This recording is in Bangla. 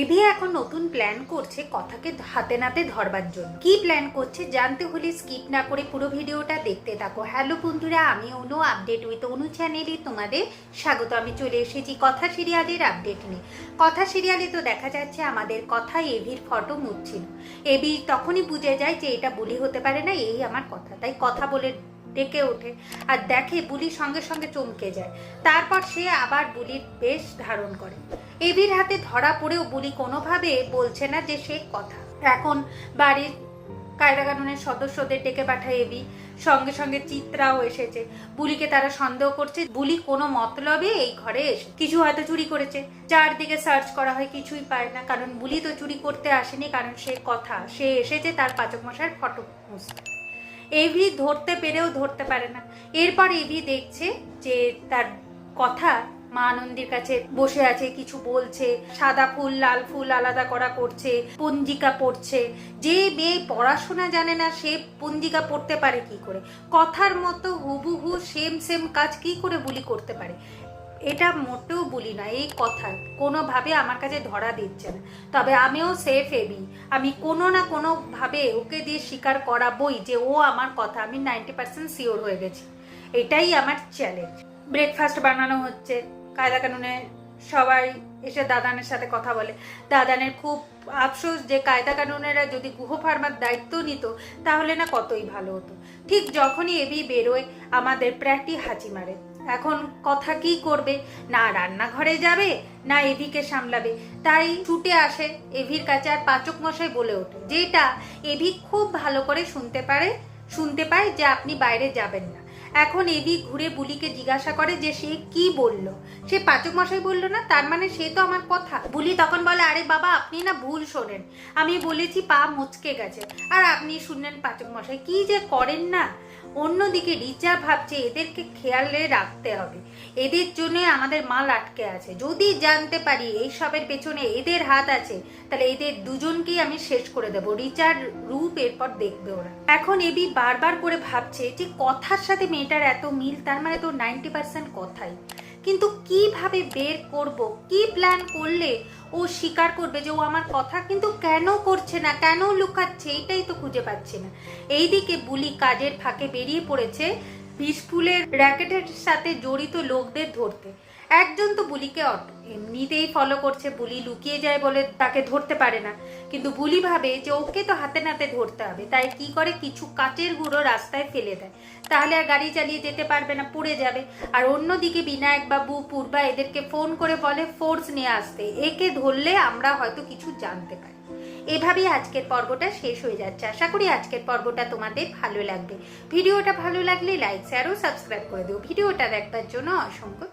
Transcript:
এবি এখন নতুন প্ল্যান করছে কথাকে হাতে নাতে ধরবার জন্য। কি প্ল্যান করছে জানতে হলে স্কিপ না করে পুরো ভিডিওটা দেখতে থাকো। হ্যালো বন্ধুরা, আমি অনু আপডেট উইথ অনু চ্যানেলে তোমাদের স্বাগত। আমি চলে এসেছি কথা সিরিয়ালের আপডেট নিয়ে। কথা সিরিয়ালে তো দেখা যাচ্ছে আমাদের কথা এভির ফটো মুছছিল। এবি তখনই বুঝে যায় যে এটা বুলি হতে পারে না, এই আমার কথা। তাই কথা বলে ডেকে ওঠে আর দেখে বুলি সঙ্গে সঙ্গে চমকে যায়। তারপর সে আবার বুলির বেশ ধারণ করে। এবির হাতে ধরা পড়েও বুলি কোনোভাবে বলছে না যে সে কথা। এখন বাড়ির কায়দা কানুনের সদস্যদের ডেকে পাঠায় এবি। সঙ্গে সঙ্গে চিত্রাও এসেছে। বুলিকে তারা সন্দেহ করছে, বুলি কোনো মতলবে এই ঘরে এসে কিছু হয়তো চুরি করেছে। চারদিকে সার্চ করা হয়, কিছুই পায় না। কারণ বুলি তো চুরি করতে আসেনি, কারণ সে কথা। সে এসেছে তার পাচক মশাইয়ের ফটো মুছতে এভি ধরতে পেরেও ধরতে পারে না। এরপর এভি দেখছে যে তার কথা মা আনন্দির কাছে বসে আছে, কিছু বলছে, সাদা ফুল, লাল ফুল আলাদা করা করছে, পঞ্জিকা পড়ছে। যে মেয়ে পড়াশোনা জানে না, সে পঞ্জিকা পড়তে পারে কি করে? কথার মতো হুবুহু সেম সেম কাজ কি করে বুলি করতে পারে? এটা মোটেও বলি না, এই কথা। কোনোভাবে আমার কাছে ধরা দিচ্ছে না। তবে আমিও সেফ এবি আমি কোনো না কোনোভাবে ওকে দিয়ে স্বীকার করাবই যে ও আমার কথা, আমি নাইনটি পার্সেন্ট শিওর হয়ে গেছি। এটাই আমার চ্যালেঞ্জ ব্রেকফাস্ট বানানো হচ্ছে কায়দা কানুনে সবাই এসে দাদানের সাথে কথা বলে। দাদানের খুব আফসোস যে কায়দা কানুনেরা যদি গুহ ফার্মার দায়িত্ব নিত, তাহলে না কতই ভালো হতো। ঠিক যখনই এবি বেরোয়, আমাদের প্র্যাকটি হাঁচি মারে। এখন কথা কি করবে? না রান্নাঘরে যাবে, না এভিকে সামলাবে। তাই ছুটে আসে এভির কাছে আর পাচক মশাই বলে ওঠে, যেটা এভি খুব ভালো করে শুনতে পারে, শুনতে পায় যে আপনি বাইরে যাবেন না। এখন এভি ঘুরে বুলিকে জিজ্ঞাসা করে যে সে কি বলল। সে পাচক মশাই বলল, না, তার মানে সে তো আমার কথা। বুলি তখন বলে, আরে বাবা, আপনি না ভুল শোনেন। আমি বলেছি পা মুচকে গেছে। আর আপনি শুনলেন পাচক মশাই, কি যে করেন না? অন্যদিকে রিচা ভাবছে এদেরকে খেয়ালে রাখতে হবে। এদের জন্য আমাদের মাল আটকে আছে। যদি জানতে পারি এই সবের পেছনে এদের হাত আছে, তাহলে এদের দুজনকেই আমি শেষ করে দেব। রিচার রূপ এরপর দেখবে ওরা। এখন এবি বারবার করে ভাবছে যে কথার সাথে মেয়েটার এত মিল, তার মানে তো নাইনটি পার্সেন্ট কথাই। কিন্তু কীভাবে বের করব? কি প্ল্যান করলে ও স্বীকার করবে যে ও আমার কথা কিন্তু কেন করছে না, কেন লুকাচ্ছে? এইটাই তো খুঁজে পাচ্ছে না। এইদিকে বুলি কাজের ফাঁকে বেরিয়ে পড়েছে বিস্কুলের র্যাকেটের সাথে জড়িত লোকদের ধরতে। একজন তো বুলিকে এমনিতেই ফলো করছে, বুলি লুকিয়ে যায় বলে তাকে ধরতে পারে না। কিন্তু বুলি ভাবে যে ওকে তো হাতে নাতে ধরতে হবে, তাই কি করে? কিছু কাচের গুঁড়ো রাস্তায় ফেলে দেয়। তাহলে আর গাড়ি চালিয়ে যেতে পারবে না, পড়ে যাবে। আর অন্যদিকে বিনায়ক বাবু, পূর্বা এদেরকে ফোন করে বলে ফোর্স নিয়ে আসতে। একে ধরলে আমরা হয়তো কিছু জানতে পারি। এভাবেই আজকের পর্বটা শেষ হয়ে যাচ্ছে। আশা করি আজকের পর্বটা তোমাদের ভালো লাগবে। ভিডিওটা ভালো লাগলে লাইক শেয়ার ও সাবস্ক্রাইব করে দিও। ভিডিওটা দেখবার জন্য অসংখ্য